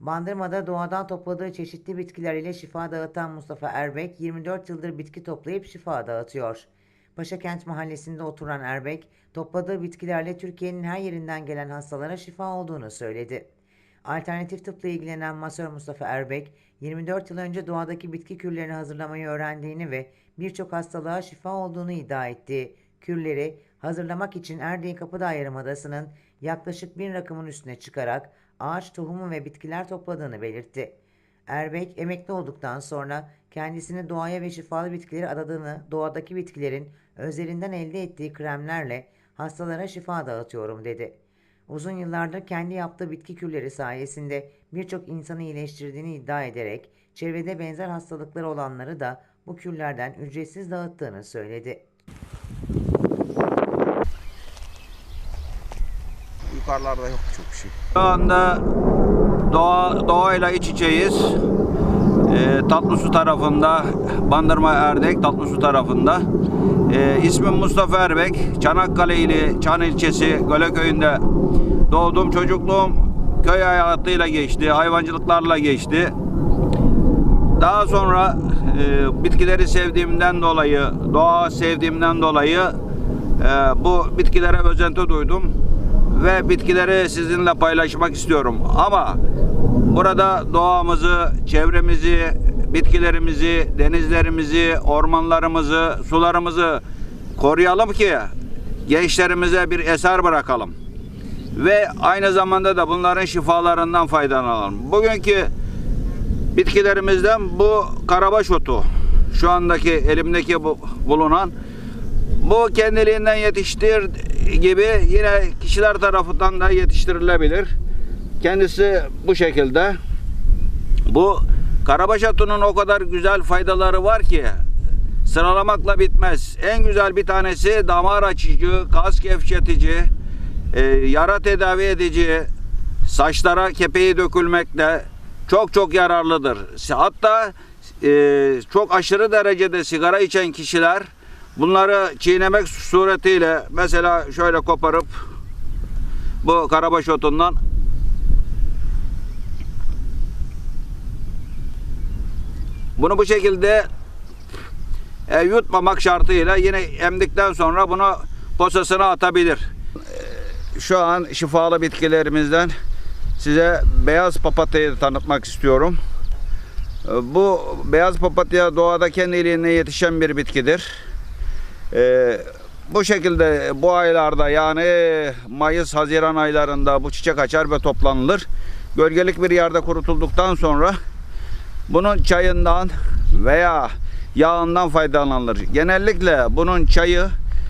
Bandırma'da doğadan topladığı çeşitli bitkiler ile şifa dağıtan Mustafa Erbek 24 yıldır bitki toplayıp şifa dağıtıyor. Paşakent mahallesinde oturan Erbek, topladığı bitkilerle Türkiye'nin her yerinden gelen hastalara şifa olduğunu söyledi. Alternatif tıpla ilgilenen masör Mustafa Erbek, 24 yıl önce doğadaki bitki kürlerini hazırlamayı öğrendiğini ve birçok hastalığa şifa olduğunu iddia etti. Kürleri hazırlamak için Erdeğin Kapıdağ Yarımadası'nın yaklaşık bin rakımın üstüne çıkarak ağaç tohumu ve bitkiler topladığını belirtti. Erbek emekli olduktan sonra kendisini doğaya ve şifalı bitkileri adadığını, doğadaki bitkilerin özlerinden elde ettiği kremlerle hastalara şifa dağıtıyorum dedi. Uzun yıllardır kendi yaptığı bitki kürleri sayesinde birçok insanı iyileştirdiğini iddia ederek çevrede benzer hastalıkları olanları da bu kürlerden ücretsiz dağıttığını söyledi. Yukarılarda yok çok bir şey. Şu anda doğa, doğayla iç içeyiz. Ee, Tatlısu tarafında, Bandırma Erdek Tatlısu tarafında. Ee, ismim Mustafa Erbek. Çanakkale ili Çan ilçesi Göle köyünde doğdum. Çocukluğum köy hayatıyla geçti, hayvancılıklarla geçti. Daha sonra e, bitkileri sevdiğimden dolayı, doğa sevdiğimden dolayı e, bu bitkilere özenti duydum ve bitkileri sizinle paylaşmak istiyorum. Ama burada doğamızı, çevremizi, bitkilerimizi, denizlerimizi, ormanlarımızı, sularımızı koruyalım ki gençlerimize bir eser bırakalım. Ve aynı zamanda da bunların şifalarından faydalanalım. Bugünkü bitkilerimizden bu karabaş otu şu andaki elimdeki bu, bulunan bu kendiliğinden yetiştir gibi yine kişiler tarafından da yetiştirilebilir. Kendisi bu şekilde. Bu karabaş otunun o kadar güzel faydaları var ki sıralamakla bitmez. En güzel bir tanesi damar açıcı, kas gevşetici, e, yara tedavi edici, saçlara kepeği dökülmekte çok çok yararlıdır. Hatta e, çok aşırı derecede sigara içen kişiler bunları çiğnemek suretiyle mesela şöyle koparıp bu karabaş otundan bunu bu şekilde e, yutmamak şartıyla yine emdikten sonra bunu posasına atabilir. E, Şu an şifalı bitkilerimizden size beyaz papatyayı tanıtmak istiyorum. E, Bu beyaz papatya doğada kendiliğine yetişen bir bitkidir. E, bu şekilde bu aylarda yani Mayıs, Haziran aylarında bu çiçek açar ve toplanılır. Gölgelik bir yerde kurutulduktan sonra bunun çayından veya yağından faydalanılır. Genellikle bunun çayı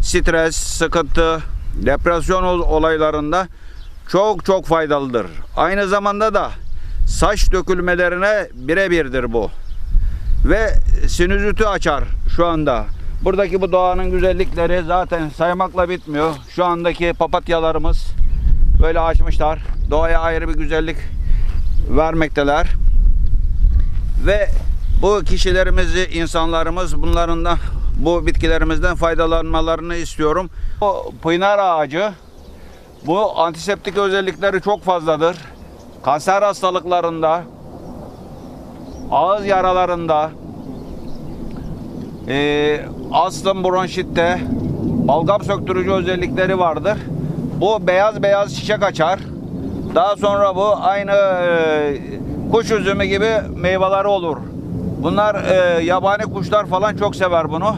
stres, sıkıntı, depresyon ol- olaylarında çok çok faydalıdır. Aynı zamanda da saç dökülmelerine birebirdir bu. Ve sinüziti açar şu anda. Buradaki bu doğanın güzellikleri zaten saymakla bitmiyor. Şu andaki papatyalarımız böyle açmışlar. Doğaya ayrı bir güzellik vermekteler. Ve bu kişilerimizi, insanlarımız bunların da bu bitkilerimizden faydalanmalarını istiyorum. Bu pınar ağacı bu antiseptik özellikleri çok fazladır. Kanser hastalıklarında, ağız yaralarında, e, astım bronşitte, balgam söktürücü özellikleri vardır. Bu beyaz beyaz çiçek açar. Daha sonra bu aynı e, kuş üzümü gibi meyveleri olur. Bunlar e, yabani kuşlar falan çok sever bunu.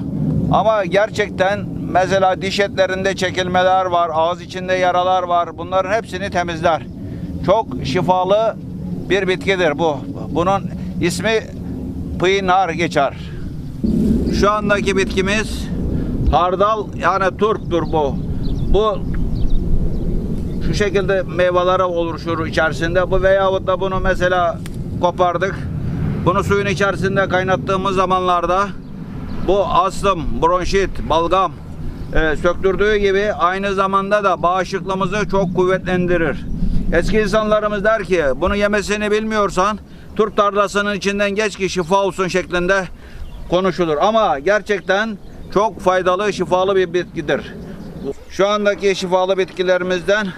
Ama gerçekten mesela diş etlerinde çekilmeler var, ağız içinde yaralar var. Bunların hepsini temizler. Çok şifalı bir bitkidir bu. Bunun ismi pınar geçer. Şu andaki bitkimiz hardal yani turptur bu. Bu şu şekilde meyveleri oluşur içerisinde. Bu veyahut da bunu mesela kopardık. Bunu suyun içerisinde kaynattığımız zamanlarda bu astım, bronşit, balgam e, söktürdüğü gibi aynı zamanda da bağışıklığımızı çok kuvvetlendirir. Eski insanlarımız der ki bunu yemesini bilmiyorsan turp tarlasının içinden geç ki şifa olsun şeklinde konuşulur. Ama gerçekten çok faydalı, şifalı bir bitkidir. Şu andaki şifalı bitkilerimizden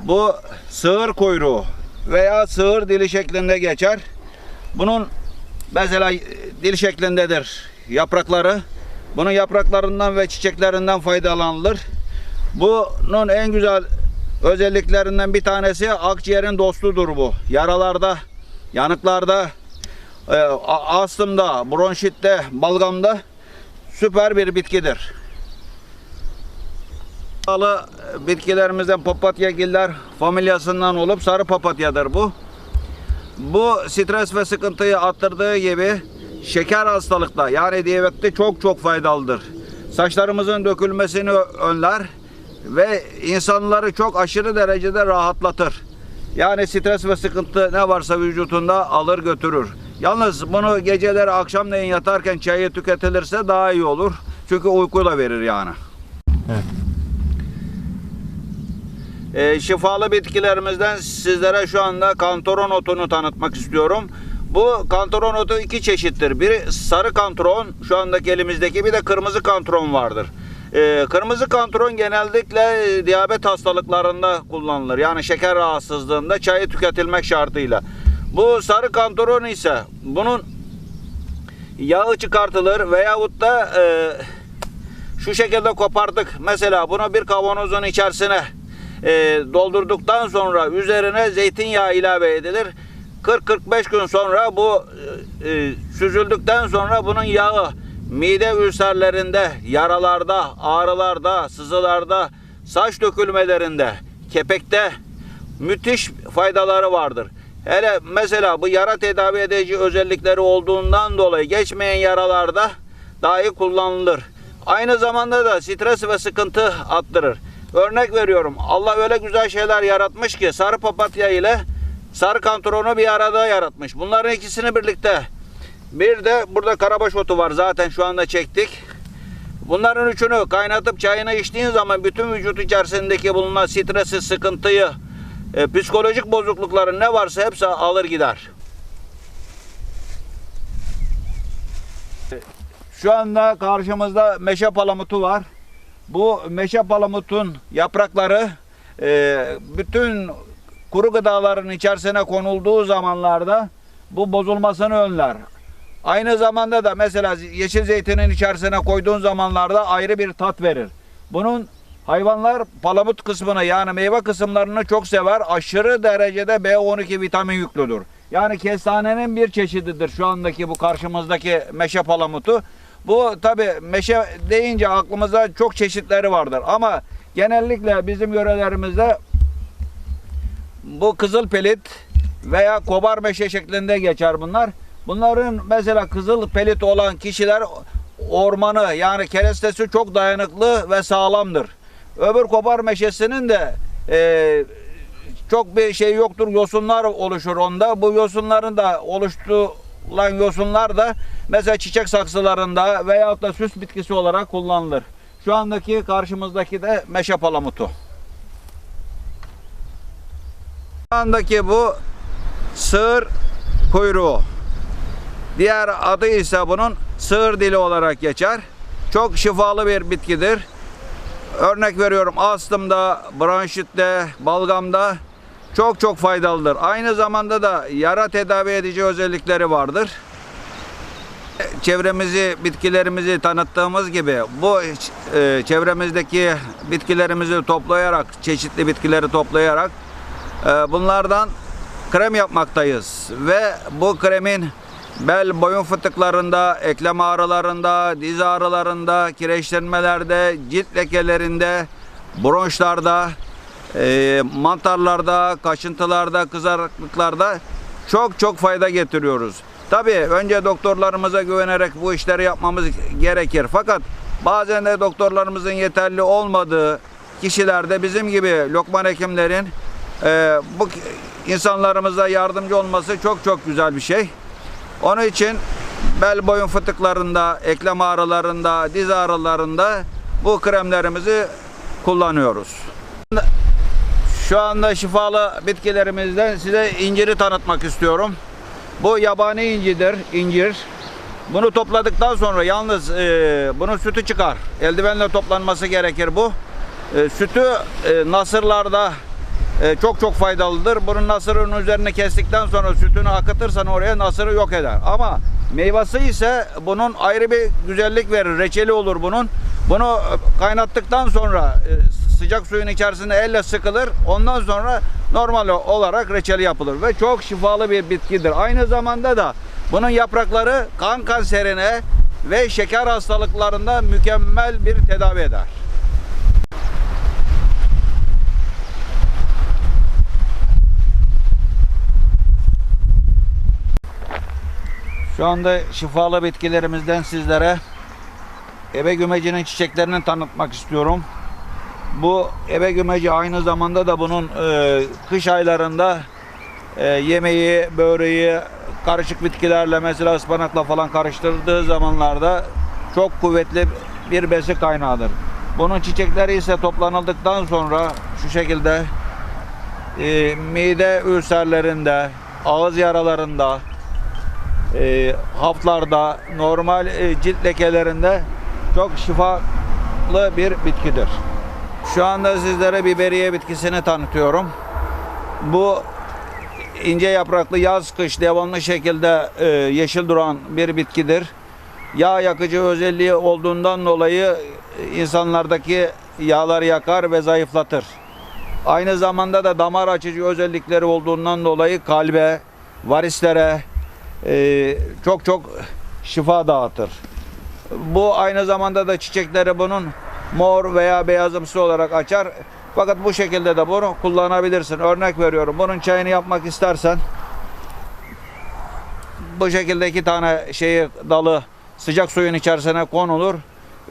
bu sığır kuyruğu veya sığır dili şeklinde geçer. Bunun mesela dil şeklindedir yaprakları. Bunun yapraklarından ve çiçeklerinden faydalanılır. Bunun en güzel özelliklerinden bir tanesi akciğerin dostudur bu. Yaralarda, yanıklarda, e, astımda, bronşitte, balgamda süper bir bitkidir. Pahalı bitkilerimizden papatyagiller familyasından olup sarı papatyadır bu. Bu stres ve sıkıntıyı attırdığı gibi şeker hastalıkta yani diyabette çok çok faydalıdır. Saçlarımızın dökülmesini önler ve insanları çok aşırı derecede rahatlatır. Yani stres ve sıkıntı ne varsa vücutunda alır götürür. Yalnız bunu geceleri akşamleyin yatarken çayı tüketilirse daha iyi olur. Çünkü uyku da verir yani. E, şifalı bitkilerimizden sizlere şu anda kantaron otunu tanıtmak istiyorum. Bu kantaron otu iki çeşittir. Biri sarı kantaron, şu andaki elimizdeki bir de kırmızı kantaron vardır. E, kırmızı kantaron genellikle e, diyabet hastalıklarında kullanılır. Yani şeker rahatsızlığında çayı tüketilmek şartıyla. Bu sarı kantaron ise bunun yağı çıkartılır veyahut da e, şu şekilde kopardık. Mesela bunu bir kavanozun içerisine e, doldurduktan sonra üzerine zeytinyağı ilave edilir. 40-45 gün sonra bu e, e, süzüldükten sonra bunun yağı mide ülserlerinde, yaralarda, ağrılarda, sızılarda, saç dökülmelerinde, kepekte müthiş faydaları vardır. Hele mesela bu yara tedavi edici özellikleri olduğundan dolayı geçmeyen yaralarda dahi kullanılır. Aynı zamanda da stres ve sıkıntı attırır. Örnek veriyorum. Allah öyle güzel şeyler yaratmış ki sarı papatya ile sarı kantaronu bir arada yaratmış. Bunların ikisini birlikte bir de burada karabaş otu var zaten şu anda çektik. Bunların üçünü kaynatıp çayını içtiğin zaman bütün vücut içerisindeki bulunan stresi, sıkıntıyı, e, psikolojik bozuklukların ne varsa hepsi alır gider. Şu anda karşımızda meşe palamutu var. Bu meşe palamutun yaprakları e, bütün kuru gıdaların içerisine konulduğu zamanlarda bu bozulmasını önler. Aynı zamanda da mesela yeşil zeytinin içerisine koyduğun zamanlarda ayrı bir tat verir. Bunun hayvanlar palamut kısmını yani meyve kısımlarını çok sever. Aşırı derecede B12 vitamin yüklüdür. Yani kestanenin bir çeşididir şu andaki bu karşımızdaki meşe palamutu. Bu tabi meşe deyince aklımızda çok çeşitleri vardır ama genellikle bizim yörelerimizde bu kızıl pelit veya kobar meşe şeklinde geçer bunlar. Bunların mesela kızıl pelit olan kişiler ormanı yani kerestesi çok dayanıklı ve sağlamdır. Öbür kobar meşesinin de e, çok bir şey yoktur. Yosunlar oluşur onda. Bu yosunların da oluşturulan yosunlar da mesela çiçek saksılarında veyahut da süs bitkisi olarak kullanılır. Şu andaki karşımızdaki de meşe palamutu. Şu andaki bu sığır kuyruğu. Diğer adı ise bunun sığır dili olarak geçer. Çok şifalı bir bitkidir. Örnek veriyorum astımda, bronşitte, balgamda çok çok faydalıdır. Aynı zamanda da yara tedavi edici özellikleri vardır. Çevremizi, bitkilerimizi tanıttığımız gibi bu e, çevremizdeki bitkilerimizi toplayarak, çeşitli bitkileri toplayarak e, bunlardan krem yapmaktayız. Ve bu kremin bel boyun fıtıklarında, eklem ağrılarında, diz ağrılarında, kireçlenmelerde, cilt lekelerinde, bronşlarda, e, mantarlarda, kaşıntılarda, kızarıklıklarda çok çok fayda getiriyoruz. Tabii önce doktorlarımıza güvenerek bu işleri yapmamız gerekir. Fakat bazen de doktorlarımızın yeterli olmadığı kişilerde bizim gibi lokman hekimlerin e, bu insanlarımıza yardımcı olması çok çok güzel bir şey. Onun için bel boyun fıtıklarında, eklem ağrılarında, diz ağrılarında bu kremlerimizi kullanıyoruz. Şu anda şifalı bitkilerimizden size inciri tanıtmak istiyorum. Bu yabani incidir, incir. Bunu topladıktan sonra yalnız e, bunun sütü çıkar. Eldivenle toplanması gerekir bu. E, sütü e, nasırlarda e, çok çok faydalıdır. Bunun nasırın üzerine kestikten sonra sütünü akıtırsan oraya nasırı yok eder. Ama meyvesi ise bunun ayrı bir güzellik verir. Reçeli olur bunun. Bunu e, kaynattıktan sonra e, sıcak suyun içerisinde elle sıkılır. Ondan sonra normal olarak reçeli yapılır ve çok şifalı bir bitkidir. Aynı zamanda da bunun yaprakları kan kanserine ve şeker hastalıklarında mükemmel bir tedavi eder. Şu anda şifalı bitkilerimizden sizlere ebe gümecinin çiçeklerini tanıtmak istiyorum. Bu ebe gümeci aynı zamanda da bunun e, kış aylarında e, yemeği, böreği, karışık bitkilerle mesela ıspanakla falan karıştırdığı zamanlarda çok kuvvetli bir besi kaynağıdır. Bunun çiçekleri ise toplanıldıktan sonra şu şekilde e, mide ülserlerinde, ağız yaralarında, e, haflarda, normal e, cilt lekelerinde çok şifalı bir bitkidir. Şu anda sizlere biberiye bitkisini tanıtıyorum. Bu ince yapraklı yaz kış devamlı şekilde e, yeşil duran bir bitkidir. Yağ yakıcı özelliği olduğundan dolayı e, insanlardaki yağları yakar ve zayıflatır. Aynı zamanda da damar açıcı özellikleri olduğundan dolayı kalbe, varislere e, çok çok şifa dağıtır. Bu aynı zamanda da çiçekleri bunun mor veya beyazımsı olarak açar. Fakat bu şekilde de bunu kullanabilirsin. Örnek veriyorum. Bunun çayını yapmak istersen bu şekilde iki tane şeyi dalı sıcak suyun içerisine konulur.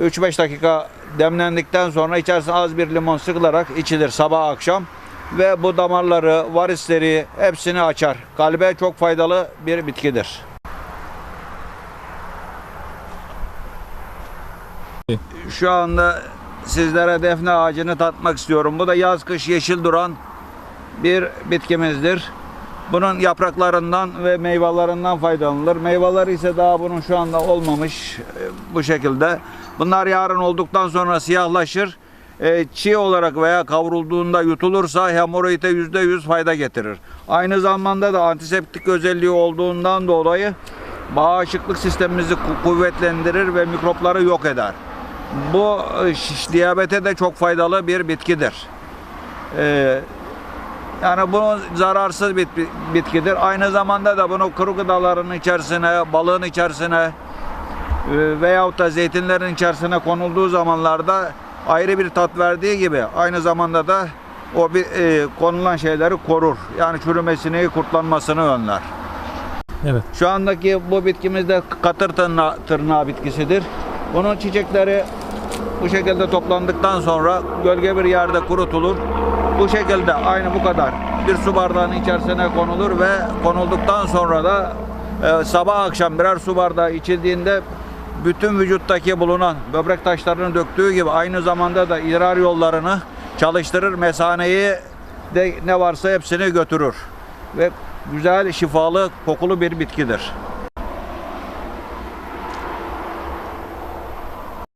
3-5 dakika demlendikten sonra içerisine az bir limon sıkılarak içilir sabah akşam. Ve bu damarları, varisleri hepsini açar. Kalbe çok faydalı bir bitkidir. Şu anda sizlere defne ağacını tatmak istiyorum. Bu da yaz kış yeşil duran bir bitkimizdir. Bunun yapraklarından ve meyvelerinden faydalanılır. Meyveleri ise daha bunun şu anda olmamış e, bu şekilde. Bunlar yarın olduktan sonra siyahlaşır. E, çiğ olarak veya kavrulduğunda yutulursa hemoroide yüzde yüz fayda getirir. Aynı zamanda da antiseptik özelliği olduğundan dolayı bağışıklık sistemimizi ku- kuvvetlendirir ve mikropları yok eder. Bu e, diyabete de çok faydalı bir bitkidir. E, yani bu zararsız bir bitkidir. Aynı zamanda da bunu kuru gıdaların içerisine, balığın içerisine e, veyahut da zeytinlerin içerisine konulduğu zamanlarda ayrı bir tat verdiği gibi aynı zamanda da o bir e, konulan şeyleri korur. Yani çürümesini, kurtlanmasını önler. Evet. Şu andaki bu bitkimiz de katır tırnağı, tırnağı bitkisidir. Bunun çiçekleri bu şekilde toplandıktan sonra gölge bir yerde kurutulur. Bu şekilde aynı bu kadar bir su bardağının içerisine konulur ve konulduktan sonra da e, sabah akşam birer su bardağı içildiğinde bütün vücuttaki bulunan böbrek taşlarını döktüğü gibi aynı zamanda da idrar yollarını çalıştırır. Mesaneyi de ne varsa hepsini götürür. Ve güzel, şifalı, kokulu bir bitkidir.